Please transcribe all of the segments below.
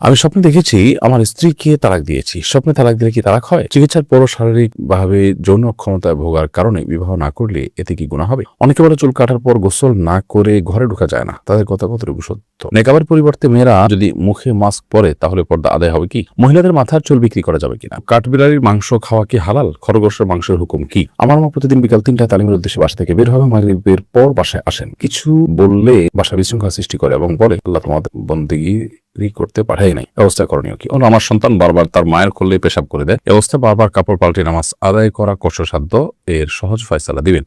আমি স্বপ্নে দেখেছি, আমার স্ত্রীকে তালাক দিয়েছি। স্বপ্নে তালাক দিলে কি তালাক হয়? চিকিৎসার পরও শারীরিক ভাবে যৌন অক্ষমতায় ভোগার কারণে বিবাহ না করলে এতে কি গুণা হবে? অনেকে বলে চুল কাটার পর গোসল না করে ঘরে ঢোকা যায় না। তাদের কথা কতটুকু সত্য? নেকাবের পরিবর্তে মেয়েরা যদি মুখে মাস্ক পরে, তাহলে পর্দা আদায় হবে কি? মহিলাদের মাথার চুল বিক্রি করা যাবে কিনা? কাঠবিড়ালির মাংস খাওয়া কি হালাল? খরগোশের মাংসের হুকুম কি? আমার মা প্রতিদিন বিকাল তিনটা তালিমের উদ্দেশ্যে বাসা থেকে বের হবে মাগরিবের পর বাসায় আসেন। কিছু বললে বাসা বিশৃঙ্খলা সৃষ্টি করে এবং বলে, আল্লাহ তোমাদের বন্দিগি করতে পাঠাই নাই। ব্যবস্থা করণীয় কি? অন্য আমার সন্তান বারবার তার মায়ের করলে পেশাব করে দেয়। অবস্থা বারবার কাপড় পাল্টে নামাজ আদায় করা কষ্টসাধ্য। এর সহজ ফয়সালা দিবেন।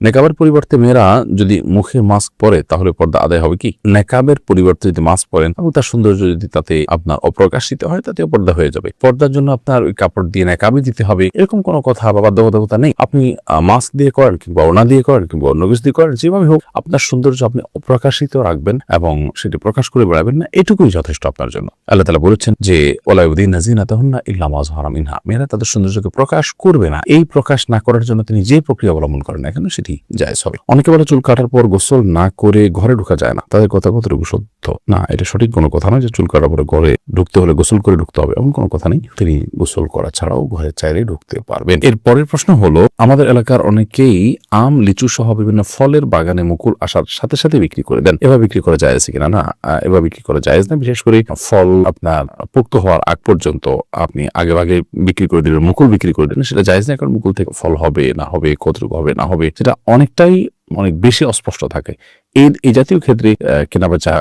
নেকাবের পরিবর্তে মেয়েরা যদি মুখে মাস্ক পরে, তাহলে পর্দা আদায় হবে কি? নেকাবের পরিবর্তে যদি মাস্ক পরেন, এবং তার সৌন্দর্য যদি তাতে আপনার অপ্রকাশিত হয় তাতেও পর্দা হয়ে যাবে। পর্দার জন্য আপনার ওই কাপড় দিয়ে নেকাবি দিতে হবে। এরকম কোনো কথা বা বাধ্যবাধকতা নেই। আপনি মাস্ক দিয়ে করেন কিংবা ওনা দিয়ে করেন কিংবা অন্য কিছু দিয়ে করেন, যেভাবে হোক, আপনার সৌন্দর্য আপনি অপ্রকাশিত রাখবেন এবং সেটি প্রকাশ করে বেড়াবেন না। এটুকুই যথেষ্ট আপনার জন্য। আল্লাহ তালা বলেছেন যে ওলাউদ্দিন নাজিনা তহন্না ইল্লামাজ হারাম ইনহা মেয়েরা তাদের সৌন্দর্যকে প্রকাশ করবে না। এই প্রকাশ না করার জন্য তিনি যে প্রক্রিয়া অবলম্বন করেন না কেন সেটি জায়জ হবে অনেকে বলে চুল কাটার পর গোসল না করে ঘরে ঢোকা যায় না। তাদের কথা কতটুকু সত্য? না, এটা সঠিক কোনো কথা নয় যে চুল কাটার পরে ঘরে ঢুকতে হলে গোসল করে ঢুকতে হবে, এমন কোনো কথা নেই। তিনি গোসল করা ছাড়াও ঘরে চাইলে ঢুকতে পারবেন। এর পরের প্রশ্ন হলো, আমাদের এলাকার অনেকেই আম, লিচু সহ বিভিন্ন ফলের বাগানে মুকুল আসার সাথে সাথে বিক্রি করে দেন। এবার বিক্রি করা যায় কিনা? না এবার বিক্রি করা যায় না। বিশেষ করে ফল আপনার পোক্ত হওয়ার আগ পর্যন্ত আপনি আগে আগে বিক্রি করে দিলেন, মুকুল বিক্রি করে দিলেন, সেটা যায় না। কারণ মুকুল থেকে ফল হবে, না হবে, কতটুকু হবে, না হবে, সেটা অনেকটাই অনেক বেশি অস্পষ্ট থাকে। এই এই জাতীয় ক্ষেত্রে কেনাবেচা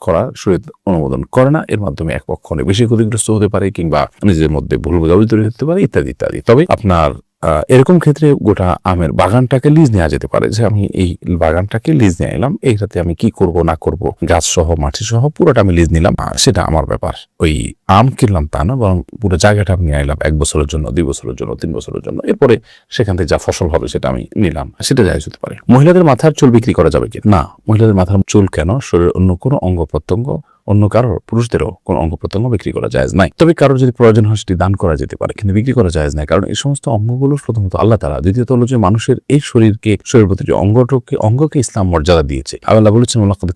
করা শরীর অনুমোদন করে না। এর মাধ্যমে এক পক্ষ অনেক বেশি ক্ষতিগ্রস্ত হতে পারে কিংবা নিজেদের মধ্যে ভুল বোঝাবুঝি তৈরি হতে পারে, ইত্যাদি ইত্যাদি। তবে আপনার এরকম ক্ষেত্রে গোটা আমের বাগানটাকে লিজ নেওয়া যেতে পারে। যে আমি এই বাগানটাকে লিজ নিয়ে এলাম, এইটাতে আমি কি করব, না করব গাছ সহ মাটি সহ পুরোটা আমি লিজ নিলাম। সেটা আমার ব্যাপার। ওই আম কিনলাম তা না, বরং পুরো জায়গাটা আমি নিয়ে এলাম এক বছরের জন্য, দুই বছরের জন্য, তিন বছরের জন্য। এরপরে সেখান থেকে যা ফসল হবে সেটা আমি নিলাম। সেটা যাই হতে পারে। মহিলাদের মাথার চুল বিক্রি করা যাবে কি? না, মহিলাদের মাথার চুল কেন? শরীরের অন্য কোনো অঙ্গ প্রত্যঙ্গ অন্য কারোর পুরুষদেরও কোনো অঙ্গ প্রত্যঙ্গ বিক্রি করা যায় নাই। তবে কারোর যদি প্রয়োজন হয় সেটি দান করা যেতে পারে, কিন্তু বিক্রি করা যায় নাই, কারণ এই সমস্ত অঙ্গগুলো প্রথমত আল্লাহ তারা দ্বিতীয়ত হলো যে মানুষের এই শরীরকে শরীর প্রতিটি অঙ্গটকে, অঙ্গকে ইসলাম মর্যাদা দিয়েছে। আল্লাহ বলেছেন মোলাকাদ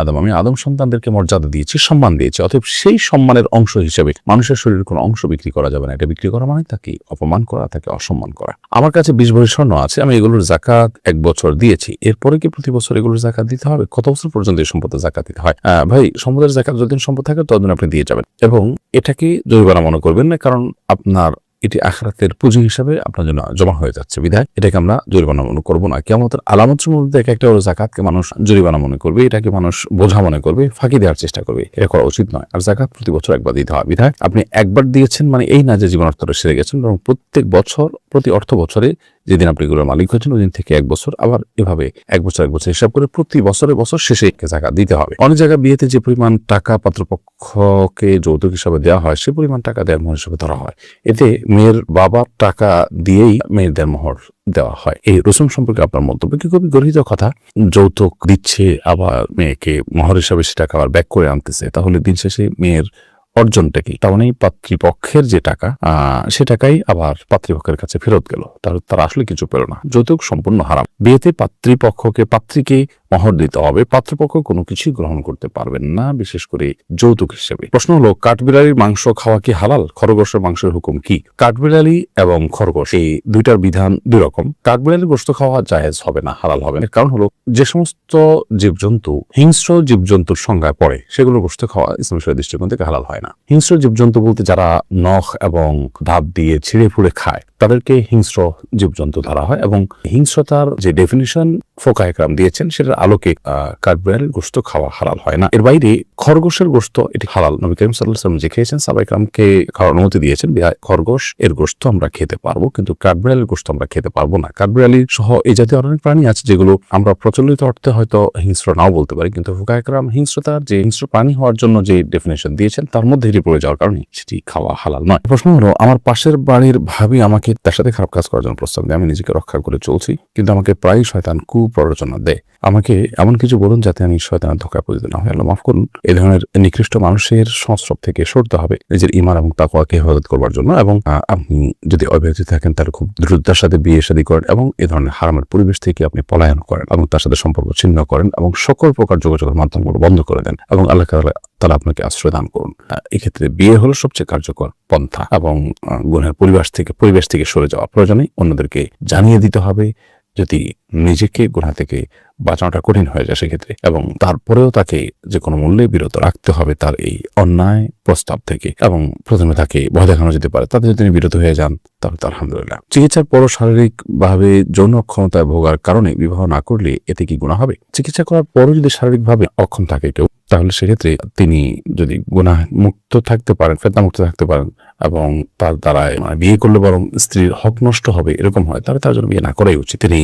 আদম আমি আদম সন্তানদেরকে মর্যাদা দিয়েছি, সম্মান দিয়েছি, অতএব সেই সম্মানের অংশ হিসেবে মানুষের শরীরের কোনো অংশ বিক্রি করা যাবে না। এটা বিক্রি করা মানে তাকে অপমান করা, তাকে অসম্মান করা। আমার কাছে বিশ ভরি স্বর্ণ আছে, আমি এগুলোর জাকাত এক বছর দিয়েছি। এরপরে কি প্রতি বছর এগুলোর জাকাত দিতে হবে? কত বছর পর্যন্ত এই সম্পদ জাকাত দিতে হয়? ভাই সম্পদের জাকাত যতদিন সম্পদ থাকে, ততদিন আপনি দিয়ে যাবেন। এবং এটাকে জরিমানা মনে করবেন না, কারণ আপনার এটি আখরাতের পুঁজি হিসাবে আপনার জন্য জমা হয়ে যাচ্ছে বিধায়। এটাকে আমরা জরিমানা মনে করব না। কেমন আলামতের মধ্যে এক একটা হলো জাকাতকে মানুষ জরিমানা মনে করবে, এটাকে মানুষ বোঝা মনে করবে, ফাঁকি দেওয়ার চেষ্টা করবে। এটা করা উচিত নয়। আর জাকাত প্রতি বছর একবার দিতে হয় বিধায়। আপনি একবার দিয়েছেন মানে এই না যে জীবন অর্থটা সেরে গেছেন, বরং প্রত্যেক বছর, প্রতি অর্থ বছরে যেদিন আপনি এগুলোর মালিক হয়েছেন ওই দিন থেকে এক বছর আবার এভাবে এক বছর এক বছর হিসাব করে প্রতি বছরে বছর শেষে জাকাত দিতে হবে। অনেক জায়গায় বিয়েতে যে পরিমাণ টাকা পাত্রপক্ষকে যৌতুক হিসাবে দেওয়া হয়, সে পরিমাণ টাকা দেওয়ার মোহর হিসেবে ধরা হয়। এতে মেয়ের বাবার টাকা দিয়েই মেয়েদের মোহর দেওয়া হয়। এই রসুম সম্পর্কে আপনার মন্তব্য কি? খুবই গর্হিত কথা। যৌতুক দিচ্ছে, আবার মেয়েকে মোহর হিসাবে সে টাকা আবার ব্যাক করে আনতেছে। তাহলে দিন শেষে মেয়ের অর্জনটা কি? তার মানে পাত্রীপক্ষের যে টাকা সে টাকাই আবার পাত্রীপক্ষের কাছে ফেরত গেল। তার আসলে কিছু পেল না যৌতুক সম্পূর্ণ হারাম। বিয়েতে পাত্রীপক্ষকে পাত্রীকে মহর দিতে হবে। পাত্রপক্ষ কোনো কিছুই গ্রহণ করতে পারবেন না, বিশেষ করে যৌতুক হিসেবে। প্রশ্ন হলো, কাঠবিড়ালির মাংস খাওয়া কি হালাল? খরগোশের মাংসের হুকুম কি? কাঠবিড়ালি এবং খরগোশ, এই দুইটার বিধান দুই রকম কাঠবিড়ালির গোস্ত খাওয়া জায়েজ হবে না, হালাল হবে না। কারণ হলো, যে সমস্ত জীবজন্তু, হিংস্র জীবজন্তুর সংজ্ঞায় পড়ে সেগুলোর গোস্ত খাওয়া ইসলামের দৃষ্টিকোণ থেকে হালাল হয় না। হিংস্র জীবজন্তু বলতে যারা নখ এবং ধাপ দিয়ে ছিঁড়ে ফুড়ে খায় তাদেরকে হিংস্র জীবজন্তু ধরা হয় এবং হিংস্রতার যে ডেফিনিশন ফোকা একরাম দিয়েছেন, সেটার আলোকে কাঠবিড়ালির গোস্ত খাওয়া হারাল হয় না। এর বাইরে খরগোশের গোস্ত এটি হালাল। নবী করিম সাল্লাম যে খেয়েছেন সাবাইকরামকে খাওয়ার অনুমতি দিয়েছেন খরগোশ, এর গোস্ত আমরা খেতে পারব, কিন্তু কাঠবিড়ালির গোস্ত আমরা খেতে পারব না। কাঠবিড়ালি সহ এই জাতীয় অনেক প্রাণী আছে যেগুলো আমরা প্রচলিত অর্থে হয়তো হিংস্র নাও বলতে পারি, কিন্তু ফোকা একরাম হিংস্রতার যে হিংস্র প্রাণী হওয়ার জন্য যে ডেফিনেশন দিয়েছেন, তার মধ্যে এটি পড়ে যাওয়ার কারণে সেটি খাওয়া হালাল নয়। প্রশ্ন হলো, আমার পাশের বাড়ির ভাবি আমাকে তার সাথে খারাপ কাজ করার জন্য প্রস্তাব দেয়, আমি নিজেকে রক্ষা করে চলছি, কিন্তু আমাকে প্রায় শয়তান কুপ্ররোচনা দেয়। আমাকে এমন কিছু বলুন যাতে আমি শয়তানের ধোকা পরিচিত না হয় মাফ করুন। এই ধরনের নিকৃষ্ট মানুষের সংস্রব থেকে সরতে হবে নিজের ইমান এবং তাকওয়াকে হেফাজত করবার জন্য এবং আপনি যদি অব্যাহতি থাকেন তাহলে খুব দ্রুততার সাথে বিয়ে শাদী করেন এবং এই ধরনের হারামের পরিবেশ থেকে আপনি পলায়ন করেন এবং তার সাথে সম্পর্ক ছিন্ন করেন এবং সকল প্রকার যোগাযোগের মাধ্যমগুলো বন্ধ করে দেন এবং আল্লাহ তারা আপনাকে আশ্রয় দান করুন। এক্ষেত্রে বিয়ে হলো সবচেয়ে কার্যকর পন্থা এবং গুণের পরিবেশ থেকে পরিবেশ থেকে সরে যাওয়া প্রয়োজনে অন্যদেরকে জানিয়ে দিতে হবে। যদি নিজেকে গুণা থেকে বাঁচানোটা কঠিন হয়ে যায় সেক্ষেত্রে এবং তারপরেও তাকে যে কোনো মূল্যে বিরত রাখতে হবে তার এই অন্যায় প্রস্তাব থেকে এবং প্রথমে তাকে ভয় দেখানো যেতে পারে। তাতে যদি তিনি বিরত হয়ে যান, তাহলে তো আলহামদুলিল্লাহ। চিকিৎসার পরও শারীরিকভাবে যৌন অক্ষমতায় ভোগার কারণে বিবাহ না করলে এতে কি গুণা হবে? চিকিৎসা করার পরও যদি শারীরিকভাবে অক্ষম থাকে কেউ, তাহলে সেক্ষেত্রে তিনি যদি গুণা মুক্ত থাকতে পারেন ফেতনা মুক্ত থাকতে পারেন এবং তার দ্বারায় মানে বিয়ে করলে বরং স্ত্রীর হক নষ্ট হবে, এরকম হয়। তাহলে তার জন্য বিয়ে না করাই উচিত। তিনি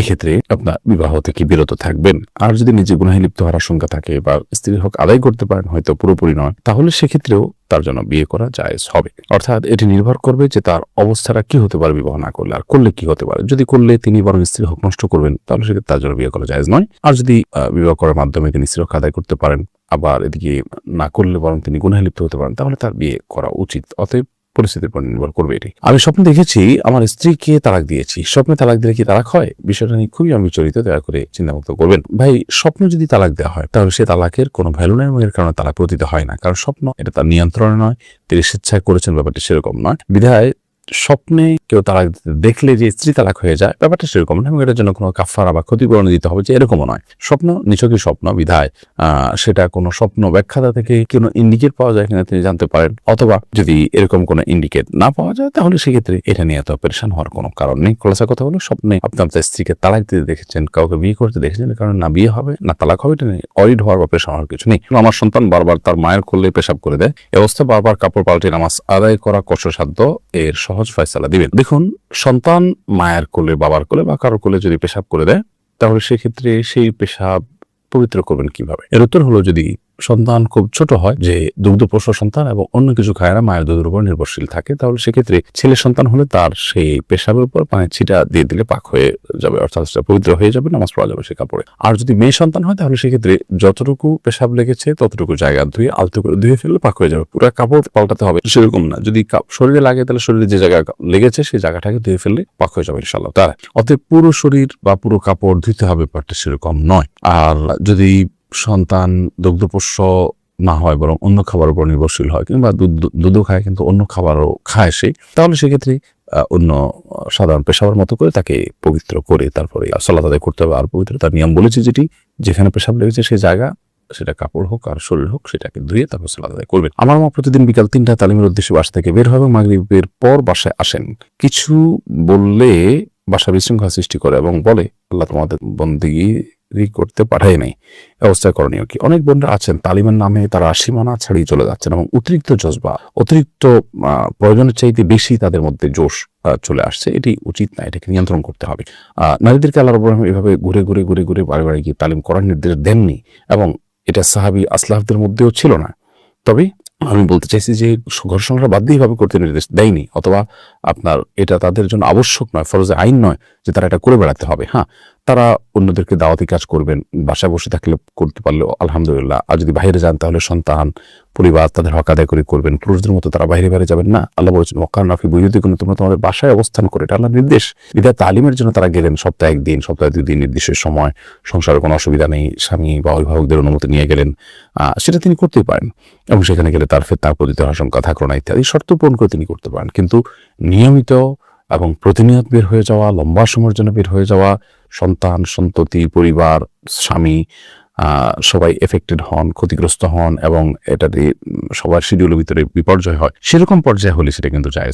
এক্ষেত্রে আপনার বিবাহ থেকে বিরত থাকবেন। আর যদি নিজে গুনাহে লিপ্ত হওয়ার আশঙ্কা থাকে বা স্ত্রীর হক আদায় করতে পারেন, হয়তো পুরোপুরি নয়, তাহলে সেক্ষেত্রেও তার জন্য বিয়ে করা জায়েজ হবে। অর্থাৎ এটি নির্ভর করবে যে তার অবস্থাটা কি হতে পারে বিবাহ না করলে, আর করলে কি হতে পারে। যদি করলে তিনি বরং স্ত্রীর হক নষ্ট করবেন, তাহলে সেক্ষেত্রে তার জন্য বিয়ে করা জায়েজ নয়। আর যদি বিবাহ করার মাধ্যমে তিনি স্ত্রীর হক আদায় করতে পারেন আবার এদিকে না করলে বরং তিনি গুনাহে লিপ্ত হতে পারেন, তাহলে তার বিয়ে করা উচিত। অতএব পরিস্থিতির উপর নির্ভর করবে এটি। আমি স্বপ্ন দেখেছি, আমার স্ত্রীকে তালাক দিয়েছি। স্বপ্নে তালাক দিলে কি তালাক হয়? বিষয়টা নিয়ে খুবই আমি চরিত দয়া করে চিন্তামুক্ত করবেন। ভাই, স্বপ্ন যদি তালাক দেওয়া হয়, তাহলে সে তালাকের কোনো ভ্যালু নেই এবং এর কারণে তালাক প্রতীত হয় না। কারণ স্বপ্ন এটা তার নিয়ন্ত্রণে নয়, তিনি স্বেচ্ছায় করেছেন, ব্যাপারটি সেরকম নয়। বিধায় স্বপ্নে কেউ তালাক দেখলে যে স্ত্রী তালাক হয়ে যায়, ব্যাপারটা সেরকম না এবং এটার জন্য কোনো কাফারা বা ক্ষতিপূরণ দিতে হবে যে এরকমও নয়। স্বপ্ন নিছকই স্বপ্ন, বিধায় সেটা কোনো স্বপ্ন ব্যাখ্যাতা থেকে কোনো ইন্ডিকেট পাওয়া যায় কিনা তিনি জানতে পারেন। অথবা যদি এরকম কোনো ইন্ডিকেট না পাওয়া যায়, তাহলে সেক্ষেত্রে এটা নিয়ে এত পরেশান হওয়ার কোনো কারণ নেই। খোলাসা কথা হলো, স্বপ্নে আপনি আপনার স্ত্রীকে তালাক দিতে দেখেছেন, কাউকে বিয়ে করতে দেখেছেন কারণে না বিয়ে হবে, না তালাক হবে, এটা নিয়ে অরিড হওয়ার বা পেশা হওয়ার কিছু নেই। আমার সন্তান বারবার তার মায়ের করলে পেশাব করে দেয়। এ অবস্থা বারবার কাপড় পাল্টে নামাজ আদায় করা কষ্টসাধ্য, এর সহজ ফয়সালা দিবেন। দেখুন, সন্তান মায়ের কোলে, বাবার কোলে বা কারোর কোলে যদি পেশাব করে দেয়, তাহলে সেক্ষেত্রে সেই পেশাব পবিত্র করবেন কীভাবে? এর উত্তর হলো যদি সন্তান খুব ছোট হয়, যে দুগ্ধপোষ্য সন্তান এবং অন্য কিছু খায় না, মায়ের দুধের উপর নির্ভরশীল থাকে, তাহলে সেক্ষেত্রে ছেলে সন্তান হলে তার সেই পেশাবের উপর পানির ছিটা দিয়ে দিলে পাক হয়ে যাবে, অর্থাৎ পবিত্র হয়ে যাবে, নামাজ পড়া যাবে সে কাপড়ে। আর যদি মেয়ে সন্তান হয়, তাহলে সেক্ষেত্রে যতটুকু পেশাব লেগেছে, ততটুকু জায়গা ধুয়ে, আলতো করে ধুয়ে ফেললে পাক হয়ে যাবে, পুরো কাপড় পাল্টাতে হবে, সেরকম না, যদি শরীরে লাগে, তাহলে শরীরে যে জায়গা লেগেছে, সেই জায়গাটাকে ধুয়ে ফেললে পাক হয়ে যাবে ইনশাল্লাহ তার অতএব পুরো শরীর বা পুরো কাপড় ধুতে হবে ব্যাপারটা সেরকম নয়। আর যদি সন্তান দুগ্ধপোষ্য না হয়, বরং অন্য খাবারের উপর নির্ভরশীল হয়, কিংবা দুধ, দুধও খায়, কিন্তু অন্য খাবারও খায় সে, তাহলে সেক্ষেত্রে অন্য সাধারণ পেশাবার মতো করে তাকে পবিত্র করে তারপরে সালাদ আদায় করতে হবে। আর পবিত্র তার নিয়ম বলেছে যেটি, যেখানে পেশাব লেগেছে সেই জায়গা, সেটা কাপড় হোক আর শরীর হোক, সেটাকে ধুয়ে তারপর সালাদ আদায় করবেন। আমার মা প্রতিদিন বিকাল তিনটা তালিমের উদ্দেশ্যে বাসা থেকে বের হয় এবং মাগরিবের পর বাসায় আসেন। কিছু বললে বাসা বিশৃঙ্খলা সৃষ্টি করে এবং বলে, আল্লাহ তোমাদের বন্দিগি করতে পাঠায় নাই। ব্যবস্থা করণীয় কি? অনেক বোনরা আছেন, তালিমের নামে তারা সীমানা ছাড়িয়ে চলে যাচ্ছেন এবং অতিরিক্ত জজবা, অতিরিক্ত প্রয়োজনের চাইতে বেশি তাদের মধ্যে জোশ চলে আসছে। এটি উচিত না, এটাকে নিয়ন্ত্রণ করতে হবে। নারীদেরকে আল্লাহ এভাবে ঘুরে ঘুরে ঘুরে ঘুরে বারে বারে গিয়ে তালিম করার নির্দেশ দেননি এবং এটা সাহাবি আসলাফদের মধ্যেও ছিল না। তবে আমি বলতে চাইছি যে ঘর সংসার দিয়ে করতে নির্দেশ দেয়নি, অথবা আপনার এটা তাদের জন্য আবশ্যক নয়, ফরজে আইন নয় যে তারা এটা করে বেড়াতে হবে। হ্যাঁ তারা অন্যদেরকে দাওয়াতি কাজ করবেন, বাসায় বসে থাকলে করতে পারলে আলহামদুলিল্লাহ। আর যদি বাইরে যান তাহলে সন্তান পরিবার তাদের হক আদায় করে করবেন। পুরুষদের মতো তারা বাইরে বাইরে যাবেন না। আল্লাহ বলেছেন ওকার নাফি বৈদ্যুতিক কোনো তোমরা তোমাদের বাসায় অবস্থান করে। এটা আল্লাহ নির্দেশ। বিদায় তালিমের জন্য তারা গেলেন সপ্তাহে একদিন, সপ্তাহে দুই দিন নির্দিষ্ট সময়। সংসারে কোনো অসুবিধা নেই। স্বামী বা অভিভাবকদের অনুমতি নিয়ে গেলেন। সেটা তিনি করতেই পারেন। এবং সেখানে গেলে তার ফের তার প্রতি আশঙ্কা থাকল না ইত্যাদি শর্ত পূরণ করে তিনি করতে পারেন। কিন্তু নিয়মিত এবং প্রতিনিয়ত বের হয়ে যাওয়া, লম্বা সময়ের জন্য বের হয়ে যাওয়া, সন্তান, সন্ততি, পরিবার, স্বামী সবাই এফেক্টেড হন, ক্ষতিগ্রস্ত হন এবং এটা দিয়ে সবার শিডিউলের ভিতরে বিপর্যয় হয়। সেরকম পর্যায়ে হলে সেটা কিন্তু জায়েজ